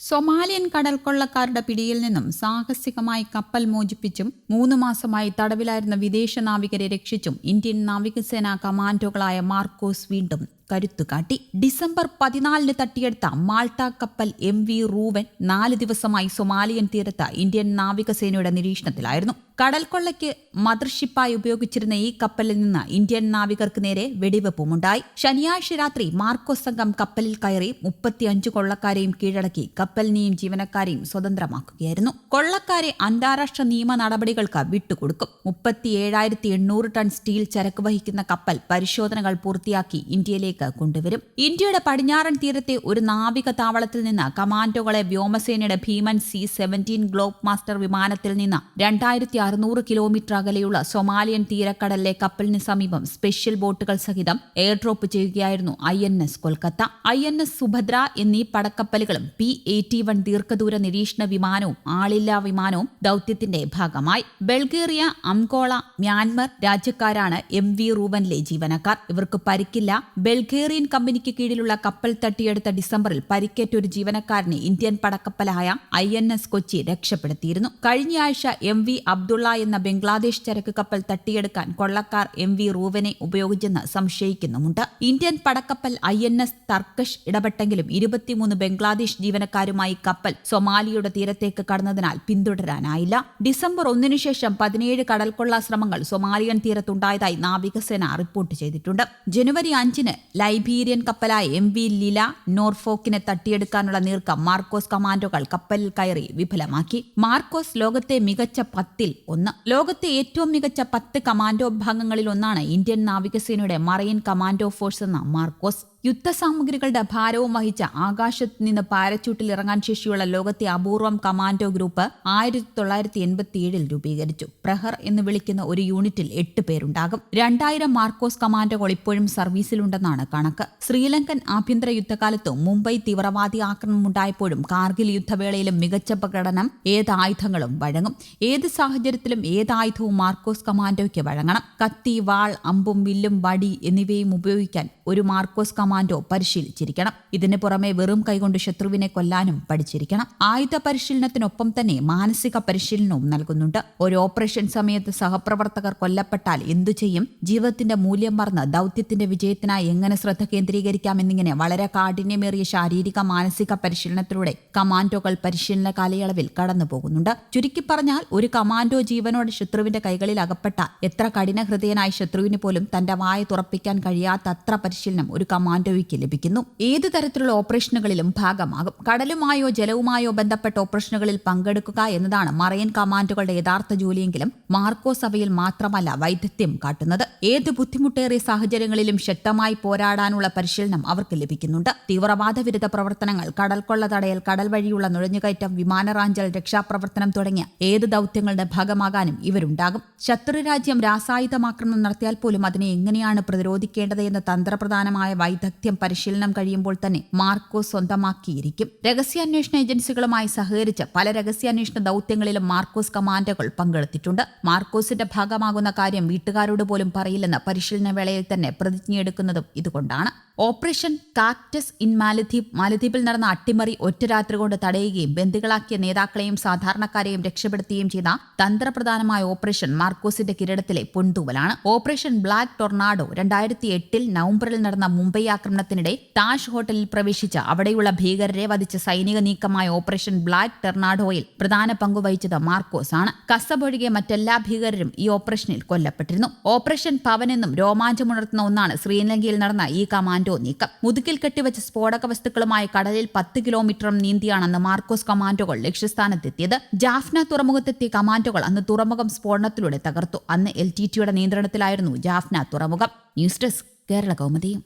Somalian കടൽ കൊള്ളക്കാരുടെ പിടിയിൽ നിന്നും സാഹസികമായി കപ്പൽ മോചിപ്പിച്ചും മൂന്ന് മാസമായി തടവിലായിരുന്ന വിദേശ നാവികരെ രക്ഷിച്ചും ഇന്ത്യൻ നാവികസേനാ കമാൻഡോകളായ മാർക്കോസ് വീണ്ടും കരുത്തുകാട്ടി. ഡിസംബർ പതിനാലിന് തട്ടിയെടുത്ത മാൾട്ട കപ്പൽ എം വി റൂവൻ നാല് ദിവസമായി സൊമാലിയൻ തീരത്ത് ഇന്ത്യൻ നാവികസേനയുടെ നിരീക്ഷണത്തിലായിരുന്നു. കടൽ കൊള്ളയ്ക്ക് മദർഷിപ്പായി ഉപയോഗിച്ചിരുന്ന ഈ കപ്പലിൽ നിന്ന് ഇന്ത്യൻ നാവികർക്ക് നേരെ വെടിവെപ്പുമുണ്ടായി. ശനിയാഴ്ച രാത്രി മാർക്കോസ് സംഘം കപ്പലിൽ കയറി മുപ്പത്തിയഞ്ച് കൊള്ളക്കാരെയും കീഴടക്കി കപ്പലിനെയും ജീവനക്കാരെയും സ്വതന്ത്രമാക്കുകയായിരുന്നു. കൊള്ളക്കാരെ അന്താരാഷ്ട്ര നിയമ നടപടികൾക്ക് വിട്ടുകൊടുക്കും. മുപ്പത്തിയേഴായിരത്തി എണ്ണൂറ് ടൺ സ്റ്റീൽ ചരക്ക് വഹിക്കുന്ന കപ്പൽ പരിശോധനകൾ പൂർത്തിയാക്കി ഇന്ത്യയിലേക്ക് കൊണ്ടുവരും. ഇന്ത്യയുടെ പടിഞ്ഞാറൻ തീരത്തെ ഒരു നാവിക താവളത്തിൽ നിന്ന് കമാൻഡോകളെ വ്യോമസേനയുടെ ഭീമൻ സി സെവന്റീൻ ഗ്ലോബ് മാസ്റ്റർ വിമാനത്തിൽ നിന്ന് രണ്ടായിരത്തി അറുന്നൂറ് കിലോമീറ്റർ അകലെയുള്ള സൊമാലിയൻ തീരക്കടലിലെ കപ്പലിന് സമീപം സ്പെഷ്യൽ ബോട്ടുകൾ സഹിതം എയർ ഡ്രോപ്പ് ചെയ്യുകയായിരുന്നു I N S Kolkata. I N S Subhadra എന്നീ പടക്കപ്പലുകളും പി എയ്റ്റി വൺ ദീർഘദൂര നിരീക്ഷണ വിമാനവും ആളില്ലാ വിമാനവും ദൌത്യത്തിന്റെ ഭാഗമായി. ബൾഗേറിയ അംഗോള മ്യാൻമർ രാജ്യക്കാരാണ് എം വി റൂബനിലെ ജീവനക്കാർ. ഇവർക്ക് പരിക്കില്ല. ബൾഗേറിയൻ കമ്പനിക്ക് കീഴിലുള്ള കപ്പൽ തട്ടിയെടുത്ത ഡിസംബറിൽ പരിക്കേറ്റ ഒരു ജീവനക്കാരനെ ഇന്ത്യൻ പടക്കപ്പലായ ഐ എൻ എസ് കൊച്ചി രക്ഷപ്പെടുത്തിയിരുന്നു. കഴിഞ്ഞയാഴ്ച എം വി അബ്ദുള്ള എന്ന ബംഗ്ലാദേശ് ചരക്ക് കപ്പൽ തട്ടിയെടുക്കാൻ കൊള്ളക്കാർ എം വി റൂവനെ ഉപയോഗിച്ചെന്ന് സംശയിക്കുന്നുമുണ്ട്. ഇന്ത്യൻ പടക്കപ്പൽ ഐ എൻ എസ് തർക്കഷ് ഇടപെട്ടെങ്കിലും ഇരുപത്തിമൂന്ന് ബംഗ്ലാദേശ് ജീവനക്കാരുമായി കപ്പൽ സൊമാലിയുടെ തീരത്തേക്ക് കടന്നതിനാൽ പിന്തുടരാനായില്ല. ഡിസംബർ ഒന്നിനു ശേഷം പതിനേഴ് കടൽക്കൊള്ള ശ്രമങ്ങൾ സൊമാലിയൻ തീരത്തുണ്ടായതായി നാവികസേന റിപ്പോർട്ട് ചെയ്തിട്ടുണ്ട്. ജനുവരി അഞ്ചിന് ലൈബീരിയൻ കപ്പലായ എം വി ലില നോർഫോക്കിനെ തട്ടിയെടുക്കാനുള്ള നീർക്കം മാർക്കോസ് കമാൻഡോകൾ കപ്പലിൽ കയറി വിഫലമാക്കി. മാർക്കോസ് ലോകത്തെ മികച്ച പത്തിൽ ഒന്ന്. ലോകത്തെ ഏറ്റവും മികച്ച പത്ത് കമാൻഡോ വിഭാഗങ്ങളിൽ ഒന്നാണ് ഇന്ത്യൻ നാവികസേനയുടെ മറൈൻ കമാൻഡോ ഫോഴ്സ് എന്ന മാർക്കോസ്. യുദ്ധസാമഗ്രികളുടെ ഭാരവും വഹിച്ച ആകാശത്ത് നിന്ന് പാരച്യൂട്ടിൽ ഇറങ്ങാൻ ശേഷിയുള്ള ലോകത്തെ അപൂർവം കമാൻഡോ ഗ്രൂപ്പ് ആയിരത്തി തൊള്ളായിരത്തി എൺപത്തിയേഴിൽ രൂപീകരിച്ചു. പ്രഹർ എന്ന് വിളിക്കുന്ന ഒരു യൂണിറ്റിൽ എട്ട് പേരുണ്ടാകും. രണ്ടായിരം മാർക്കോസ് കമാൻഡോകൾ ഇപ്പോഴും സർവീസിലുണ്ടെന്നാണ് കണക്ക്. ശ്രീലങ്കൻ ആഭ്യന്തര യുദ്ധകാലത്തും മുംബൈ തീവ്രവാദി ആക്രമണം ഉണ്ടായപ്പോഴും കാർഗിൽ യുദ്ധവേളയിലും മികച്ച പ്രകടനം ഏത് ആയുധങ്ങളും വഴങ്ങും. ഏത് സാഹചര്യത്തിലും ഏത് ആയുധവും മാർക്കോസ് കമാൻഡോയ്ക്ക് വഴങ്ങണം. കത്തി വാൾ അമ്പും വില്ലും വടി എന്നിവയും ഉപയോഗിക്കാൻ ഒരു മാർക്കോസ് കമാൻഡോ പരിശീലിച്ചിരിക്കണം. ഇതിന് പുറമെ വെറും കൈകൊണ്ട് ശത്രുവിനെ കൊല്ലാനും പഠിച്ചിരിക്കണം. ആയുധ പരിശീലനത്തിനൊപ്പം തന്നെ മാനസിക പരിശീലനവും നൽകുന്നുണ്ട്. ഒരു ഓപ്പറേഷൻ സമയത്ത് സഹപ്രവർത്തകർ കൊല്ലപ്പെട്ടാൽ എന്തു ചെയ്യും? ജീവിതത്തിന്റെ മൂല്യം മറന്ന് ദൗത്യത്തിന്റെ വിജയത്തിനായി എങ്ങനെ ശ്രദ്ധ കേന്ദ്രീകരിക്കാം എന്നിങ്ങനെ വളരെ കാഠിന്യമേറിയ ശാരീരിക മാനസിക പരിശീലനത്തിലൂടെ കമാൻഡോകൾ പരിശീലന കാലയളവിൽ കടന്നു പോകുന്നുണ്ട് ചുരുക്കി പറഞ്ഞാൽ ഒരു കമാൻഡോ ജീവനോട് ശത്രുവിന്റെ കൈകളിൽ അകപ്പെട്ട എത്ര കഠിനഹൃദയനായ ശത്രുവിന് പോലും തന്റെ വായ തുറപ്പിക്കാൻ കഴിയാത്തത്ര പരിശീലനം ഒരു കമാൻഡോയ്ക്ക് ലഭിക്കുന്നു. ഏത് തരത്തിലുള്ള ഓപ്പറേഷനുകളിലും ഭാഗമാകും. കടലുമായോ ജലവുമായോ ബന്ധപ്പെട്ട ഓപ്പറേഷനുകളിൽ പങ്കെടുക്കുക എന്നതാണ് മറൈൻ കമാൻഡുകളുടെ യഥാർത്ഥ ജോലിയെങ്കിലും മാർക്കോ അവയിൽ മാത്രമല്ല വൈദഗ്ധ്യം കാട്ടുന്നത്. ഏത് ബുദ്ധിമുട്ടേറിയ സാഹചര്യങ്ങളിലും ശക്തമായി പോരാടാനുള്ള പരിശീലനം അവർക്ക് ലഭിക്കുന്നുണ്ട്. തീവ്രവാദ വിരുദ്ധ പ്രവർത്തനങ്ങൾ കടൽക്കൊള്ള തടയൽ കടൽ വഴിയുള്ള നുഴഞ്ഞുകയറ്റം വിമാനറാഞ്ചൽ രക്ഷാപ്രവർത്തനം തുടങ്ങിയ ഏത് ദൌത്യങ്ങളുടെ ഭാഗമാകാനും ഇവരുണ്ടാകും. ശത്രുരാജ്യം രാസായുധമാക്രമണം നടത്തിയാൽ പോലും അതിനെ എങ്ങനെയാണ് പ്രതിരോധിക്കേണ്ടത് എന്ന തന്ത്രപ്രധാനമായ വൈദഗ്ധ്യം പരിശീലനം കഴിയുമ്പോൾ തന്നെ മാർക്കോ സ്വന്തമാക്കിയിരിക്കും. രഹസ്യാന്വേഷണ ഏജൻസികളുമായി സഹകരിച്ച് പല രഹസ്യാന്വേഷണ ദൌത്യങ്ങളിലും മാർക്കോസ് കമാൻഡോകൾ പങ്കെടുത്തിട്ടുണ്ട്. മാർക്കോസിന്റെ ഭാഗമാകുന്ന കാര്യം വീട്ടുകാരോട് പോലും പറയില്ലെന്ന് പരിശീലന വേളയിൽ തന്നെ പ്രതിജ്ഞയെടുക്കുന്നതും ഇതുകൊണ്ടാണ്. ഓപ്പറേഷൻ കാക്ടസ് ഇൻ മാലദ്വീപ് മാലദ്വീപിൽ നടന്ന അട്ടിമറി ഒറ്റ രാത്രി കൊണ്ട് തടയുകയും ബന്ദികളാക്കിയ നേതാക്കളെയും സാധാരണക്കാരെയും രക്ഷപ്പെടുത്തുകയും ചെയ്ത തന്ത്രപ്രധാനമായ ഓപ്പറേഷൻ മാർക്കോസിന്റെ കിരീടത്തിലെ പൊൻതൂവലാണ്. ഓപ്പറേഷൻ ബ്ലാക്ക് ടൊർണാഡോ രണ്ടായിരത്തി എട്ടിൽ നവംബറിൽ നടന്ന മുംബൈ ആക്രമണത്തിനിടെ താജ് ഹോട്ടലിൽ പ്രവേശിച്ച അവിടെയുള്ള ഭീകരരെ വധിച്ച സൈനിക നീക്കമായ ഓപ്പറേഷൻ ബ്ലാക്ക് ടെർണാഡോയിൽ പ്രധാന പങ്കുവഹിച്ചത് മാർക്കോസ് ആണ്. കസബൊഴികെ മറ്റെല്ലാ ഭീകരരും ഈ ഓപ്പറേഷനിൽ കൊല്ലപ്പെട്ടിരുന്നു. ഓപ്പറേഷൻ പവൻ എന്നും രോമാഞ്ചമുണർത്തുന്ന ഒന്നാണ് ശ്രീലങ്കയിൽ നടന്ന ഈ കമാൻഡോ നീക്കം. മുതുകിൽ കെട്ടിവെച്ച സ്ഫോടക വസ്തുക്കളുമായി കടലിൽ പത്ത് കിലോമീറ്ററും നീന്തിയാണെന്ന് മാർക്കോസ് കമാൻഡോകൾ ലക്ഷ്യസ്ഥാനത്തെത്തിയത്. ജാഫ്ന തുറമുഖത്തെത്തിയ കമാൻഡോകൾ അന്ന് തുറമുഖം സ്ഫോടനത്തിലൂടെ തകർത്തു. അന്ന് എൽ ടി ടിയുടെ നിയന്ത്രണത്തിലായിരുന്നു ജാഫ്ന തുറമുഖം. News desk Kerala Kaumudi.